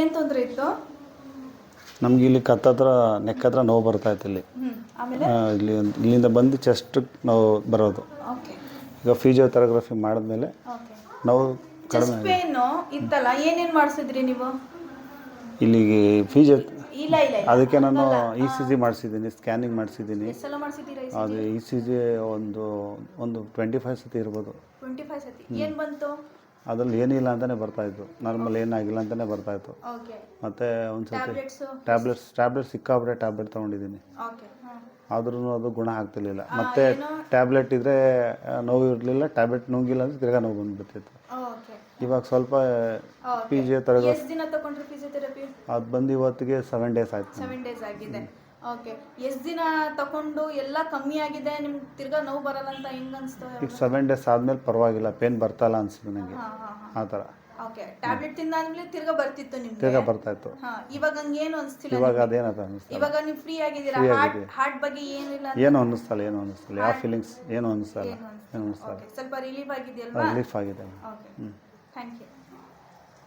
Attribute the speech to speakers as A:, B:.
A: ಏನು ತೊಂದರೆ ಇತ್ತು?
B: ನಮ್ಗೆ ಇಲ್ಲಿ ಕತ್ತತ್ರ ನೆಕ್ ಹತ್ರ ನೋವು ಬರ್ತಾ ಇತ್ತು ಇಲ್ಲಿ.
A: ಹ್ಞೂ ಆಮೇಲೆ?
B: ಇಲ್ಲಿ ಇಲ್ಲಿಂದ ಬಂದು ಚೆಸ್ಟ್ ನೋವು ಬರೋದು.
A: ಓಕೆ.
B: ಈಗ ಫಿಸಿಯೋಥೆರಗ್ರಫಿ ಮಾಡಿದ್ಮೇಲೆ
A: ಓಕೆ.
B: ನೋವು
A: ಚೆಸ್ಟ್ ಪೇನು ಇತ್ತಲ್ಲ ಏನೇನು ಮಾಡಿಸಿದ್ರಿ ನೀವು?
B: ಇಲ್ಲಿಗೆ ಫಿಸಿಯೋ
A: ಇಲ್ಲ ಇಲ್ಲ ಇಲ್ಲ.
B: ಅದಕ್ಕೆ ನಾನು ಇ ಸಿ ಜಿ ಮಾಡಿಸಿದ್ದೀನಿ ಸ್ಕ್ಯಾನಿಂಗ್ ಮಾಡಿಸಿದ್ದೀನಿ.
A: ಎಷ್ಟು ಸಲ ಮಾಡಿಸಿದ್ದೀರಾ
B: ಅದು ಇ ಸಿ ಜಿ ಒಂದು ಒಂದು ಟ್ವೆಂಟಿ ಫೈವ್ ಸತಿ ಇರ್ಬೋದು.
A: ಟ್ವೆಂಟಿ ಫೈವ್ ಸತಿ ಏನು ಬಂತು?
B: ಅದ್ರಲ್ಲಿ ಏನಿಲ್ಲ ಅಂತಲೇ ಬರ್ತಾಯಿತ್ತು ನಾರ್ಮಲ್ ಏನಾಗಿಲ್ಲ ಅಂತಲೇ ಬರ್ತಾಯಿತ್ತು
A: ಓಕೆ
B: ಮತ್ತು ಒಂದು ಸತಿ
A: ಟ್ಯಾಬ್ಲೆಟ್ಸ್
B: ಟ್ಯಾಬ್ಲೆಟ್ಸ್ ಟ್ಯಾಬ್ಲೆಟ್ ಸಿಕ್ಕಾಬಿಟ್ಟೆ ಟ್ಯಾಬ್ಲೆಟ್ ತೊಗೊಂಡಿದ್ದೀನಿ.
A: ಓಕೆ ಹಾಂ.
B: ಆದ್ರೂ ಅದು ಗುಣ ಆಗ್ತಿರ್ಲಿಲ್ಲ. ಮತ್ತೆ ಟ್ಯಾಬ್ಲೆಟ್ ಇದ್ರೆ ನೋವು ಇರಲಿಲ್ಲ ಟ್ಯಾಬ್ಲೆಟ್ ನುಂಗಿಲ್ಲ ಅಂದ್ರೆ ತಿರ್ಗಾ ನೋವು ಬಂದ್ಬಿಡ್ತಿತ್ತು.
A: ಓಕೆ
B: ಇವಾಗ ಸ್ವಲ್ಪ
A: ಪಿ
B: ಜಿ
A: ಎಷ್ಟು ದಿನ ತಗೊಂಡ್ರಿ ಫಿಸಿಯೋಥೆರಪಿ
B: ಅದು ಬಂದು ಇವತ್ತಿಗೆ ಸೆವೆನ್ ಡೇಸ್ ಆಯ್ತು.
A: ಸೆವೆನ್ ಡೇಸ್ ಆಗಿದೆ. ಓಕೆ ಎಷ್ಟು ದಿನ ತಗೊಂಡು ಎಲ್ಲ ಕಮ್ಮಿ ಆಗಿದೆ? ನಿಮ್ಗೆ ತಿರ್ಗಾ ನೋವು ಬರಲ್ಲ ಅಂತ ಹೆಂಗ್ ಅನ್ಸ್ತು
B: ಈಗ ಸೆವೆನ್ ಡೇಸ್ ಆದಮೇಲೆ ಪರವಾಗಿಲ್ಲ. ಪೇನ್ ಬರ್ತಲ್ಲ ಅನ್ಸುತ್ತೆ ನನಗೆ ಆ ಥರ.
A: ಓಕೆ ಟ್ಯಾಬ್ಲೆಟ್ ತಿಂದಾದ್ಮೇಲೆ ತಿರ್ಗಾ ಬರ್ತಿತ್ತು ನಿಮ್ಗೆ?
B: ತಿರ್ಗಾ ಬರ್ತಾಯಿತ್ತು
A: ಹಾ ಇವಾಗ ಹಂಗೇನು ಅನಿಸ್ತಿಲ್ಲ
B: ಇವಾಗ ಅದೇನದ ಅನ್ನಿಸ್ತಲ್ಲ
A: ಇವಾಗ ನೀವು ಫ್ರೀ ಆಗಿದ್ದೀರಾ? ಹಾರ್ಟ್ ಹಾರ್ಟ್ ಬಗ್ಗೆ ಏನಿಲ್ಲ
B: ಏನು ಅನ್ನಿಸ್ತಲ್ಲ ಏನು ಅನ್ನಿಸ್ತಲ್ಲ ಯಾವ ಫೀಲಿಂಗ್ಸ್ ಏನು ಅನ್ನಿಸ್ತಲ್ಲ ಏನು ಅನಿಸ್ತಲ್ಲ.
A: ಓಕೆ ಸ್ವಲ್ಪ ರಿಲೀಫ್ ಆಗಿದೆಯಲ್ವಾ
B: ರಿಲೀಫ್ ಆಗಿದೆ
A: ಓಕೆ ಥ್ಯಾಂಕ್ ಯು